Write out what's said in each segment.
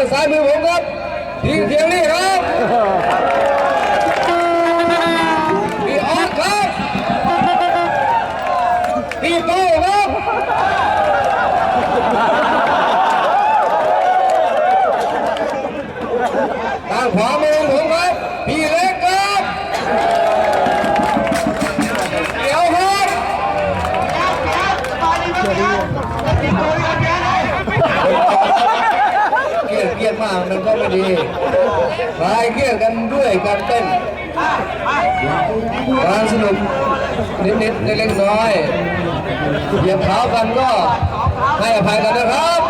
างซ้ายมือผมครับทีเทียงนี่ครับพี่ออสครับพี่โต้ครับทางขวามือ ดีคลายเครียดกันด้วยการเต้นการสนุกนิดๆเล็กๆน้อยเหยียบเท้ากันก็ให้อภัยกันนะครับ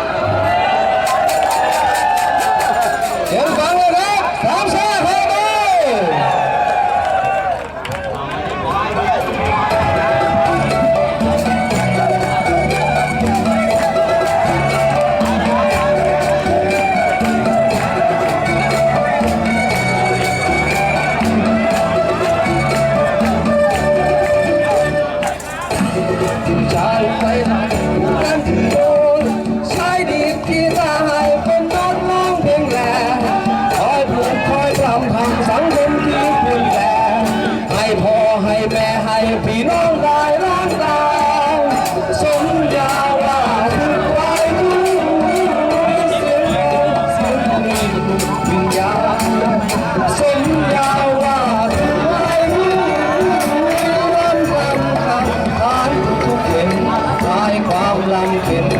ให้แม่ให้พี่น้องได้รักตาสมยาว่าคือไว้ที่เสียงเสียงวิญญาณสมยาว่าคือไว้ที่วันวันคำทานทุกเย็นคลายความลำเค็น